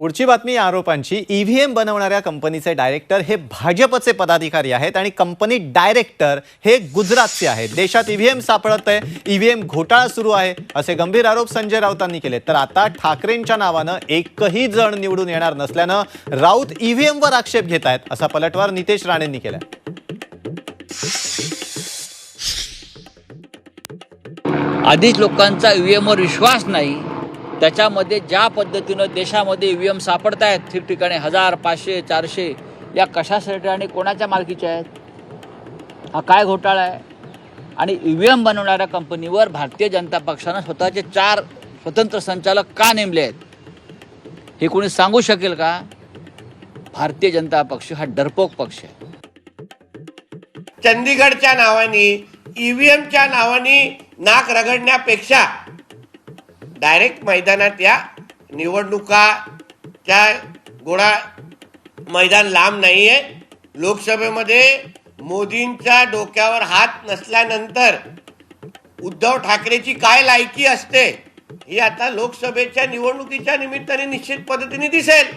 पुढची बातमी या आरोपांची. ईव्हीएम बनवणाऱ्या कंपनीचे डायरेक्टर हे भाजपचे पदाधिकारी आहेत आणि कंपनी डायरेक्टर हे गुजरातचे आहेत. देशात ईव्हीएम सापडत आहे. ईव्हीएम घोटाळा सुरू आहे असे गंभीर आरोप संजय राऊतांनी केले तर आता ठाकरेंच्या नावानं एकही जण निवडून येणार नसल्यानं राऊत ईव्हीएमवर आक्षेप घेत आहेत असा पलटवार नितेश राणेंनी केला आधीच लोकांचा ईव्हीएमवर विश्वास नाही त्याच्यामध्ये ज्या पद्धतीनं देशामध्ये ई ईव्हीएम सापडत आहेत ठिकठिकाणी हजार पाचशे चारशे या कशासाठी आणि कोणाच्या मालकीच्या आहेत? हा काय घोटाळा आहे? आणि ई व्ही एम बनवणाऱ्या कंपनीवर भारतीय जनता पक्षानं स्वतःचे चार स्वतंत्र संचालक का नेमले आहेत? हे कोणी सांगू शकेल का? भारतीय जनता पक्ष हा डरपोक पक्ष आहे. चंदीगडच्या नावाने ईव्हीएमच्या नावाने नाक रगडण्यापेक्षा डायरेक्ट मैदानात या निवडणुकाच्या गोळा मैदान लांब नाही आहे लोकसभेमध्ये मोदींच्या डोक्यावर हात नसल्यानंतर उद्धव ठाकरेची काय लायकी असते ही आता लोकसभेच्या निवडणुकीच्या निमित्ताने निश्चित पद्धतीने दिसेल.